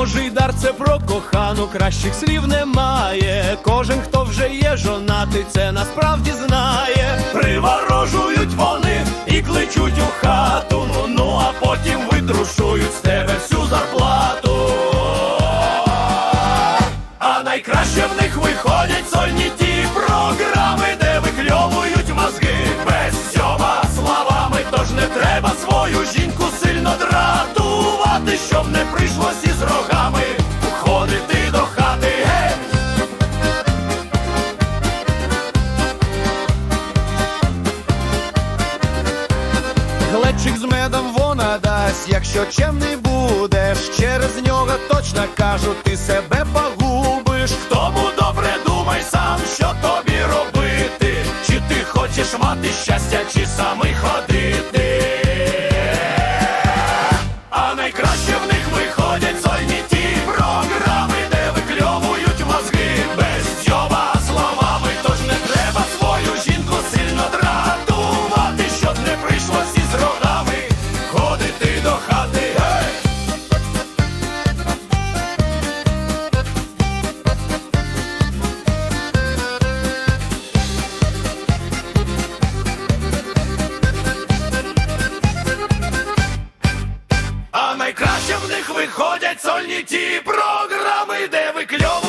Божий дар це про кохану, кращих слів немає. Кожен, хто вже є жонатий, це насправді знає. Приворожують вони і кличуть у хату. Ну, а потім витрушують з тебе всю зарплату. А найкраще в них виходять сольні ті програми, медом вона дасть, якщо чемний будеш, через нього точно кажу, ти себе погубиш. Тому добре думай сам, що тобі робити, чи ти хочеш мати щастя, чи самий ходити. А найкраще в них виходять сольні ті програми, де викльо.